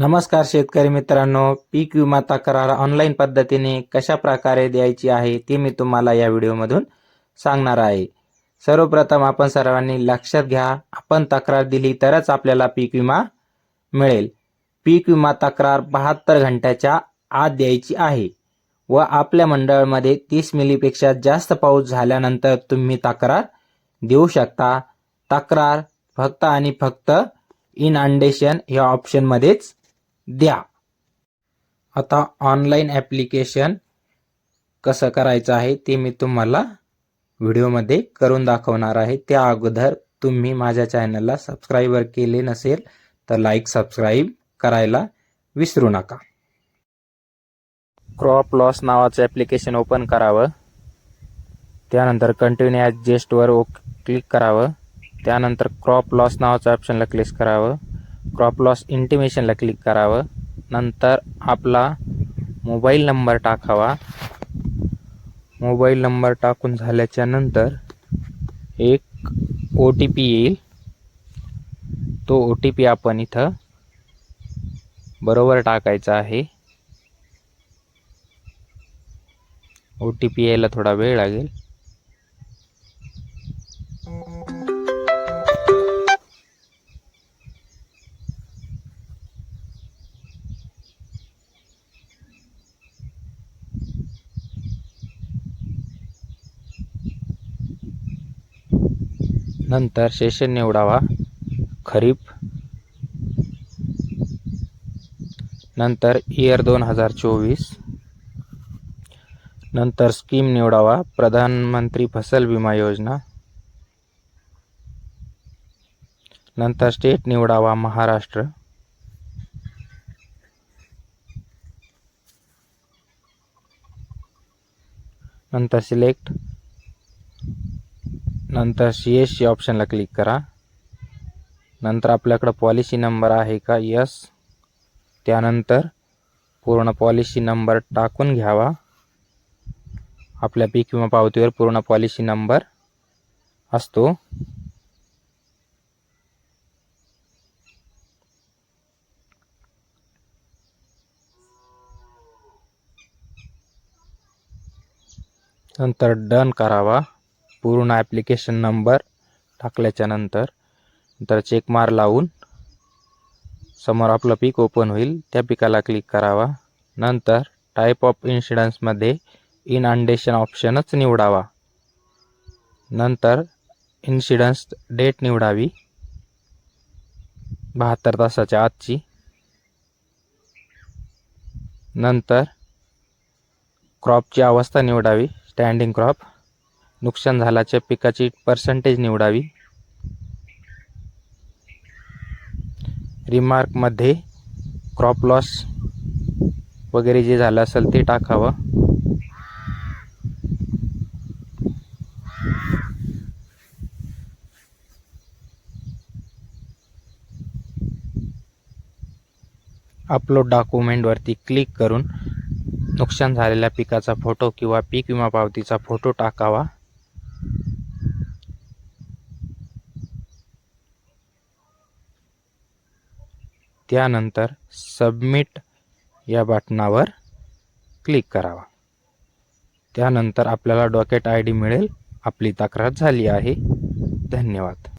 नमस्कार शेतकरी मित्रांनो पीक विमा तक्रार ऑनलाईन पद्धतीने कशा प्रकारे द्यायची आहे ते मी तुम्हाला या व्हिडिओमधून सांगणार आहे. सर्वप्रथम आपण सर्वांनी लक्षात घ्या आपण तक्रार दिली तरच आपल्याला पीक विमा मिळेल. पीक विमा तक्रार बहात्तर घंट्याच्या आत द्यायची आहे व आपल्या मंडळामध्ये तीस मिलीपेक्षा जास्त पाऊस झाल्यानंतर तुम्ही तक्रार देऊ शकता. तक्रार फक्त आणि फक्त इन अंडेशन या ऑप्शनमध्येच द्या. आता ऑनलाईन ॲप्लिकेशन कसं करायचं आहे ते मी तुम्हाला व्हिडिओमध्ये करून दाखवणार आहे. त्या अगोदर तुम्ही माझ्या चॅनलला सबस्क्राईबर केले नसेल तर लाईक सबस्क्राईब करायला विसरू नका. क्रॉप लॉस नावाचं ॲप्लिकेशन ओपन करावं. त्यानंतर कंटिन्यू ॲडजेस्टवर ओ क्लिक करावं. त्यानंतर क्रॉप लॉस नावाच्या ऑप्शनला क्लिक करावं. क्रॉप लॉस इंटिमेशनला क्लिक करावं. नंतर आपला मोबाईल नंबर टाकावा. मोबाईल नंबर टाकून झाल्याच्यानंतर एक ओ टी पी येईल. तो ओ टी पी आपण इथं बरोबर टाकायचा आहे. ओ टी पी यायला थोडा वेळ लागेल. नंतर सेशन निवडावा. खरीप. नंतर इयर दोन हजार चोवीस. नंतर स्कीम निवडावा. प्रधानमंत्री फसल विमा योजना. नंतर स्टेट निवडावा महाराष्ट्र. नंतर सिलेक्ट नंतर सी एस सी ऑप्शनला क्लिक करा. नंतर आपल्याकडं पॉलिसी नंबर आहे का? यस त्यानंतर पूर्ण पॉलिसी नंबर टाकून घ्यावा. आपल्या पीक विमा पावतीवर पूर्ण पॉलिसी नंबर असतो. नंतर डन करावा. पूर्ण ॲप्लिकेशन नंबर टाकल्याच्यानंतर नंतर चेक मार लावून समोर आपलं पीक ओपन होईल. त्या पिकाला क्लिक करावा. नंतर टाईप ऑफ इन्शुरन्समध्ये इन अंडेशन ऑप्शनच निवडावा. नंतर इन्शुरन्स डेट निवडावी. बहात्तर तासाच्या आजची नंतर क्रॉपची अवस्था निवडावी. स्टँडिंग क्रॉप नुकसान झाल्याच्या पिकाची पर्सेंटेज निवडावी. रिमार्कमध्ये क्रॉप लॉस वगैरे जे झालं असेल ते टाकावं. अपलोड डॉक्युमेंटवरती क्लिक करून नुकसान झालेल्या पिकाचा फोटो किंवा पीक विमा पावतीचा फोटो टाकावा. त्यानंतर सबमिट या बटनावर क्लिक करावा. त्यानंतर आपल्याला डॉकेट आय डी मिळेल. आपली तक्रार झाली आहे. धन्यवाद.